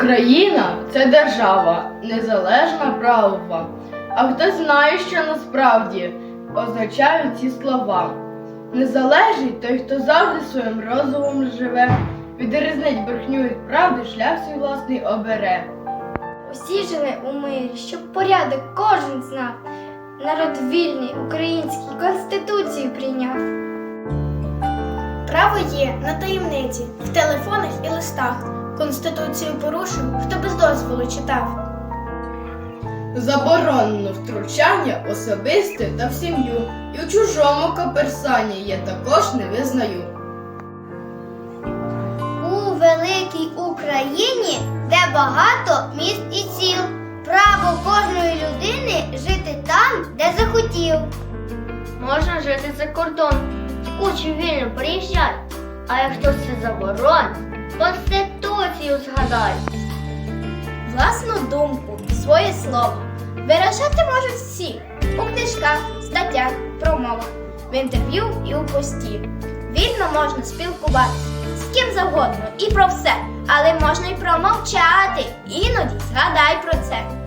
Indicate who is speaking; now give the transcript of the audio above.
Speaker 1: Україна це держава, незалежна правова. А хто знає, що насправді означають ці слова? Незалежний той, хто завжди своїм розумом живе, відрізнить брехню від правди, шлях свій власний обере.
Speaker 2: Усі жили у мирі, щоб порядок кожен знав. Народ вільний, український, конституцію прийняв.
Speaker 3: Право є на таємниці, в телефонах і листах. Конституцію порушив, хто без дозволу читав.
Speaker 1: Заборонено втручання особисте та в сім'ю, і в чужому коперсанні я також не визнаю.
Speaker 2: У великій Україні, де багато міст і сіл, право кожної людини жити там, де захотів. Можна жити за кордон, кучу вільно приїжджай. А як хтось це заборонить, конституцію згадай.
Speaker 3: Власну думку, своє слово. Виражати можуть всі у книжках, статтях, промовах, в інтерв'ю і у пості. Вільно можна спілкуватися з ким завгодно і про все, але можна й промовчати. Іноді згадай про це.